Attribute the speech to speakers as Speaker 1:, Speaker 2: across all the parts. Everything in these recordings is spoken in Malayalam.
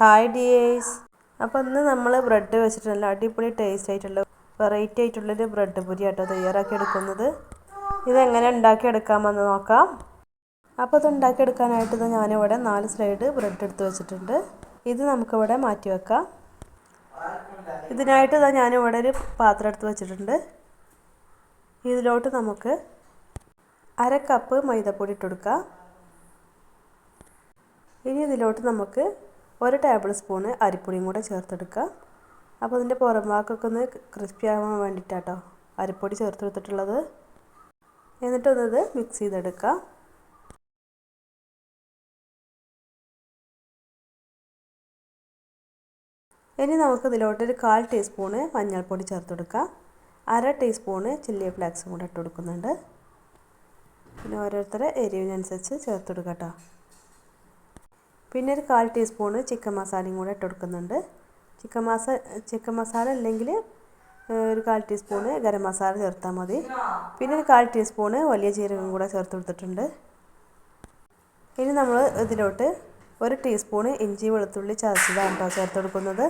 Speaker 1: ഹായ് ഡിയേഴ്സ് അപ്പോൾ ഇന്ന് നമ്മൾ ബ്രെഡ് വെച്ചിട്ട് നല്ല അടിപൊളി ടേസ്റ്റ് ആയിട്ടുള്ള വെറൈറ്റി ആയിട്ടുള്ളൊരു ബ്രെഡ് പൊരി ആട്ടോ തയ്യാറാക്കി എടുക്കുന്നത്. ഇതെങ്ങനെ ഉണ്ടാക്കിയെടുക്കാമെന്ന് നോക്കാം. അപ്പോൾ ഇത് ഉണ്ടാക്കിയെടുക്കാനായിട്ട് ഇത് ഞാനിവിടെ നാല് സ്ലൈഡ് ബ്രെഡ് എടുത്ത് വെച്ചിട്ടുണ്ട്. ഇത് നമുക്കിവിടെ മാറ്റി വെക്കാം. ഇതിനായിട്ട് ഇതാ ഞാനിവിടെ ഒരു പാത്രം എടുത്ത് വെച്ചിട്ടുണ്ട്. ഇതിലോട്ട് നമുക്ക് അര കപ്പ് മൈദപ്പൊടി ഇട്ടെടുക്കാം ഇനി ഇതിലോട്ട് നമുക്ക് ഒരു ടേബിൾ സ്പൂണ് അരിപ്പൊടിയും കൂടെ ചേർത്തെടുക്കുക. അപ്പോൾ അതിന്റെ പുറം ഭാഗമൊക്കെ ഒന്ന് ക്രിസ്പി ആവാൻ വേണ്ടിയിട്ടാട്ടോ അരിപ്പൊടി ചേർത്ത് എടുത്തിട്ടുള്ളത് എന്നിട്ടൊന്നത് മിക്സ് ചെയ്തെടുക്കുക. ഇനി നമുക്ക് ഇതിലോട്ടൊരു കാൽ ടീസ്പൂണ് മഞ്ഞൾപ്പൊടി ചേർത്ത് കൊടുക്കാം അര ടീസ്പൂണ് ചില്ലി ഫ്ലേക്സും കൂടെ ഇട്ട് കൊടുക്കുന്നുണ്ട്. പിന്നെ ഓരോരുത്തരെ എരിവിനനുസരിച്ച് ചേർത്ത് കൊടുക്കാം കേട്ടോ പിന്നെ ഒരു കാൽ ടീസ്പൂണ് ചിക്കൻ മസാലയും കൂടെ ഇട്ട് കൊടുക്കുന്നുണ്ട്. ചിക്കൻ മസ ചിക്കൻ മസാല അല്ലെങ്കിൽ ഒരു കാൽ ടീസ്പൂണ് ഗരം മസാല ചേർത്താൽ മതി. പിന്നെ ഒരു കാൽ ടീസ്പൂണ് വലിയ ജീരകം കൂടെ ചേർത്ത് കൊടുത്തിട്ടുണ്ട്. ഇനി നമ്മൾ ഇതിലോട്ട് ഒരു ടീസ്പൂണ് ഇഞ്ചി വെളുത്തുള്ളി ചതച്ചതാണ് കേട്ടോ ചേർത്ത് കൊടുക്കുന്നത്.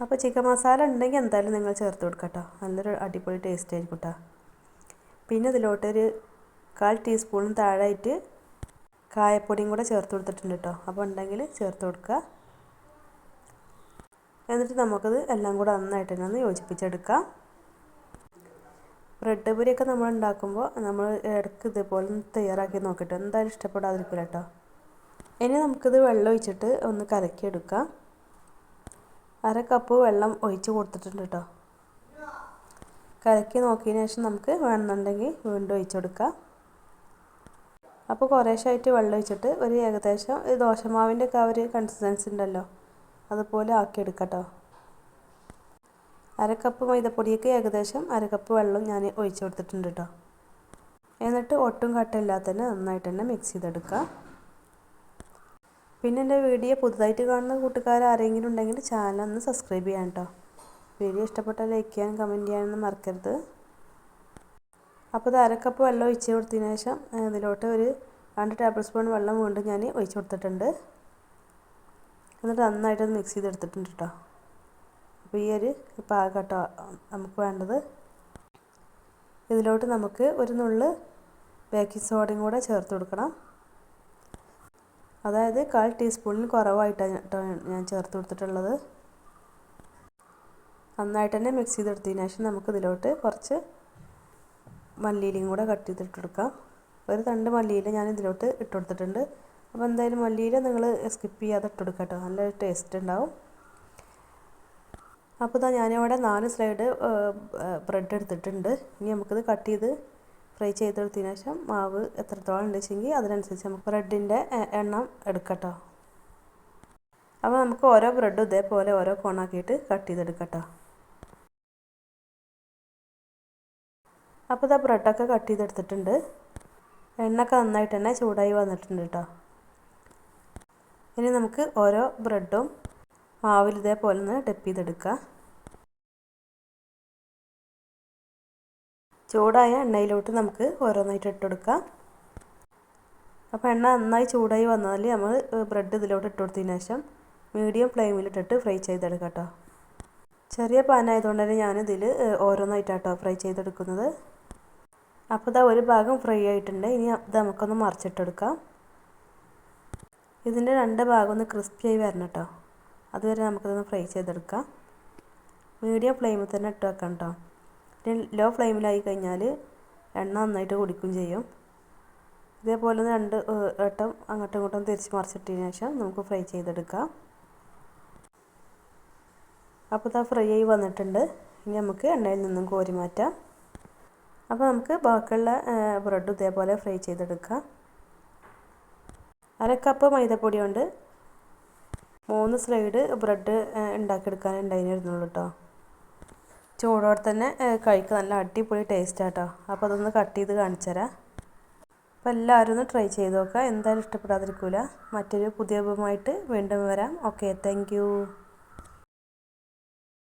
Speaker 1: അപ്പോൾ ചിക്കൻ മസാല ഉണ്ടെങ്കിൽ എന്തായാലും നിങ്ങൾ ചേർത്ത് കൊടുക്കട്ടോ നല്ലൊരു അടിപൊളി ടേസ്റ്റ് ആയിരിക്കും കേട്ടോ. പിന്നെ ഇതിലോട്ടൊരു കാൽ ടീസ്പൂണും താഴായിട്ട് കായപ്പൊടിയും കൂടെ ചേർത്ത് കൊടുത്തിട്ടുണ്ട് കേട്ടോ അപ്പോൾ ഉണ്ടെങ്കിൽ ചേർത്ത് കൊടുക്കുക. എന്നിട്ട് നമുക്കത് എല്ലാം കൂടെ നന്നായിട്ട് തന്നെ ഒന്ന് യോജിപ്പിച്ചെടുക്കാം. ബ്രെഡ് പൊരിയൊക്കെ നമ്മൾ ഉണ്ടാക്കുമ്പോൾ നമ്മൾ ഇടയ്ക്ക് ഇതുപോലെ ഒന്ന് തയ്യാറാക്കി നോക്കിയിട്ട് എന്തായാലും ഇഷ്ടപ്പെടാതിരിക്കില്ല കേട്ടോ ഇനി നമുക്കിത് വെള്ളം ഒഴിച്ചിട്ട് ഒന്ന് കലക്കിയെടുക്കാം. അര കപ്പ് വെള്ളം ഒഴിച്ച് കൊടുത്തിട്ടുണ്ട് കേട്ടോ കലക്കി നോക്കിയതിന് ശേഷം നമുക്ക് വേണമെന്നുണ്ടെങ്കിൽ വീണ്ടും ഒഴിച്ചു കൊടുക്കാം. അപ്പോൾ കുറേശ്ശായിട്ട് വെള്ളം ഒഴിച്ചിട്ട് ഒരു ഏകദേശം ഈ ദോശമാവിന്റെ ഒക്കെ ആ ഒരു കൺസിസ്റ്റൻസി ഉണ്ടല്ലോ അതുപോലെ ആക്കിയെടുക്കട്ടോ. അരക്കപ്പ് മൈദപ്പൊടിയൊക്കെ ഏകദേശം അരക്കപ്പ് വെള്ളം ഞാൻ ഒഴിച്ചു കൊടുത്തിട്ടുണ്ട് കേട്ടോ എന്നിട്ട് ഒട്ടും കട്ടയില്ലാതെ തന്നെ നന്നായിട്ട് തന്നെ മിക്സ് ചെയ്തെടുക്കുക. പിന്നെ എന്റെ വീഡിയോ പുതുതായിട്ട് കാണുന്ന കൂട്ടുകാർ ആരെങ്കിലും ഉണ്ടെങ്കിൽ ചാനൽ ഒന്ന് സബ്സ്ക്രൈബ് ചെയ്യാം കേട്ടോ വീഡിയോ ഇഷ്ടപ്പെട്ടാൽ ലൈക്ക് ചെയ്യാനും കമന്റ് ചെയ്യാനൊന്നും മറക്കരുത്. അപ്പോൾ ഇത് അരക്കപ്പ് വെള്ളം ഒഴിച്ച് കൊടുത്തതിന് ശേഷം ഇതിലോട്ട് ഒരു രണ്ട് ടേബിൾ സ്പൂൺ വെള്ളം വീണ്ടും ഞാൻ ഒഴിച്ച് കൊടുത്തിട്ടുണ്ട്. എന്നിട്ട് നന്നായിട്ട് മിക്സ് ചെയ്തെടുത്തിട്ടുണ്ട് കേട്ടോ അപ്പോൾ ഈ ഒരു പാകട്ടോ കേട്ടോ നമുക്ക് വേണ്ടത്. ഇതിലോട്ട് നമുക്ക് ഒരു നുള്ള് ബേക്കിംഗ് സോഡയും കൂടെ ചേർത്ത് കൊടുക്കണം. അതായത് കാൽ ടീസ്പൂണിന് കുറവായിട്ടാണ് കേട്ടോ ഞാൻ ചേർത്ത് കൊടുത്തിട്ടുള്ളത്. നന്നായിട്ട് തന്നെ മിക്സ് ചെയ്തെടുത്തതിന് ശേഷം നമുക്ക് ഇതിലോട്ട് കുറച്ച് മല്ലിയിലയും കൂടെ കട്ട് ചെയ്തിട്ട് കൊടുക്കാം ഒരു തണ്ട് മല്ലിയില ഞാൻ ഇതിലോട്ട് ഇട്ട് കൊടുത്തിട്ടുണ്ട്. അപ്പോൾ എന്തായാലും മല്ലിയില നിങ്ങൾ സ്കിപ്പ് ചെയ്യാതെ ഇട്ട് കേട്ടോ. നല്ല ടേസ്റ്റ് ഉണ്ടാവും. അപ്പോൾ ഇതാ ഞാനിവിടെ നാല് സ്ലൈഡ് ബ്രെഡ് എടുത്തിട്ടുണ്ട്. ഇനി നമുക്കിത് കട്ട് ചെയ്ത് ഫ്രൈ ചെയ്തെടുത്തതിന് ശേഷം മാവ് എത്രത്തോളം ഉണ്ട് വെച്ചെങ്കിൽ അതിനനുസരിച്ച് നമുക്ക് ബ്രെഡിന്റെ എണ്ണം എടുക്കട്ടോ അപ്പോൾ നമുക്ക് ഓരോ ബ്രെഡും ഇതേപോലെ ഓരോ കോണാക്കിയിട്ട് കട്ട്. ചെയ്തെടുക്കട്ടോ അപ്പോൾ ഇതാ ബ്രെഡൊക്കെ കട്ട് ചെയ്തെടുത്തിട്ടുണ്ട്. എണ്ണയൊക്കെ നന്നായിട്ട് തന്നെ ചൂടായി വന്നിട്ടുണ്ട് കേട്ടോ. ഇനി നമുക്ക് ഓരോ ബ്രെഡും മാവിൽ ഇതേപോലെ ഒന്ന് ഡെപ്പ് ചെയ്തെടുക്കുക. ചൂടായ എണ്ണയിലോട്ട് നമുക്ക് ഓരോന്നായിട്ട് ഇട്ട് അപ്പോൾ എണ്ണ നന്നായി ചൂടായി വന്നാൽ നമ്മൾ ബ്രെഡ് ഇതിലോട്ട് ഇട്ട് കൊടുത്തതിന് ശേഷം മീഡിയം ഫ്ലെയിമിലിട്ടിട്ട് ഫ്രൈ ചെയ്തെടുക്കാം കേട്ടോ. ചെറിയ പാനായതുകൊണ്ട് തന്നെ ഞാനിതിൽ ഓരോന്നായിട്ടാട്ടോ ഫ്രൈ ചെയ്തെടുക്കുന്നത്. അപ്പോൾ ഇതാ ഒരു ഭാഗം ഫ്രൈ ആയിട്ടുണ്ട്. ഇനി ഇത് നമുക്കൊന്ന് മറിച്ചിട്ടെടുക്കാം. ഇതിന്റെ രണ്ട് ഭാഗം ഒന്ന് ക്രിസ്പി ആയി വരണം കേട്ടോ. അതുവരെ നമുക്കിതൊന്ന് ഫ്രൈ ചെയ്തെടുക്കാം. മീഡിയം ഫ്ലെയിമിൽ തന്നെ ഇട്ട് വെക്കാം കേട്ടോ. ലോ ഫ്ലെയിമിലായി കഴിഞ്ഞാൽ എണ്ണ നന്നായിട്ട് കുടിക്കും ചെയ്യും. ഇതേപോലെ രണ്ട് വട്ടം അങ്ങോട്ടും ഇങ്ങോട്ടും തിരിച്ച് മറിച്ചിട്ടതിന് ശേഷം നമുക്ക് ഫ്രൈ ചെയ്തെടുക്കാം. അപ്പോൾ ഇതാ ഫ്രൈ ആയി വന്നിട്ടുണ്ട്. ഇനി നമുക്ക് എണ്ണയിൽ നിന്നും കോരി മാറ്റാം. അപ്പോൾ നമുക്ക് ബാക്കിയുള്ള ബ്രെഡ് ഇതേപോലെ ഫ്രൈ ചെയ്തെടുക്കാം. അര കപ്പ് മൈദപ്പൊടി കൊണ്ട് മൂന്ന് സ്ലൈഡ് ബ്രെഡ് ഉണ്ടാക്കിയെടുക്കാൻ ഉണ്ടായിരുന്നുള്ളൂ കേട്ടോ ചൂടോടെ തന്നെ കഴിക്കുക നല്ല അടിപൊളി ടേസ്റ്റ് ആട്ടോ അപ്പോൾ അതൊന്ന് കട്ട് ചെയ്ത് കാണിച്ചു തരാം. അപ്പോൾ എല്ലാവരും ഒന്ന് ട്രൈ ചെയ്ത് നോക്കുക. എന്തായാലും ഇഷ്ടപ്പെടാതിരിക്കില്ല മറ്റൊരു പുതിയ വീണ്ടും വരാം. Okay thank